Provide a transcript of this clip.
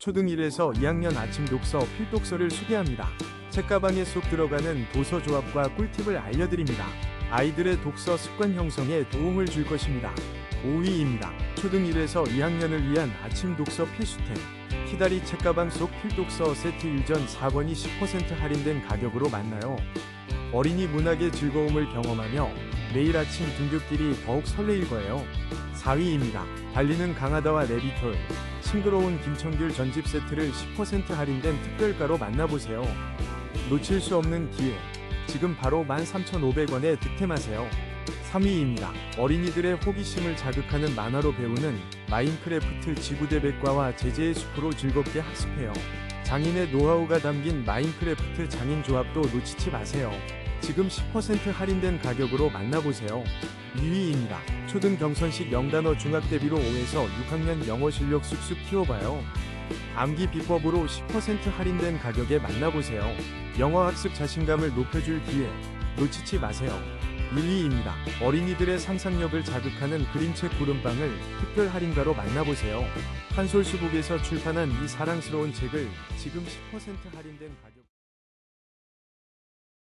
초등 1에서 2학년 아침 독서 필독서를 소개합니다. 책가방에 쏙 들어가는 도서 조합과 꿀팁을 알려드립니다. 아이들의 독서 습관 형성에 도움을 줄 것입니다. 5위입니다. 초등 1에서 2학년을 위한 아침 독서 필수템. 키다리 책가방 속 필독서 세트 1전 4권이 10% 할인된 가격으로 만나요. 어린이 문학의 즐거움을 경험하며 매일 아침 등굣길이 더욱 설레일 거예요. 4위입니다. 달리는 강하다와 레비톨, 싱그러운 김청귤 전집 세트를 10% 할인된 특별가로 만나보세요. 놓칠 수 없는 기회. 지금 바로 13,500원에 득템하세요. 3위입니다. 어린이들의 호기심을 자극하는 만화로 배우는 마인크래프트 지구대백과와 제재의 숲으로 즐겁게 학습해요. 장인의 노하우가 담긴 마인크래프트 장인 조합도 놓치지 마세요. 지금 10% 할인된 가격으로 만나보세요. 2위입니다. 초등 경선식 영단어 중학 대비로 5에서 6학년 영어 실력 쑥쑥 키워봐요. 암기 비법으로 10% 할인된 가격에 만나보세요. 영어 학습 자신감을 높여줄 기회 놓치지 마세요. 1위입니다. 어린이들의 상상력을 자극하는 그림책 구름방을 특별 할인가로 만나보세요. 한솔수북에서 출판한 이 사랑스러운 책을 지금 10% 할인된 가격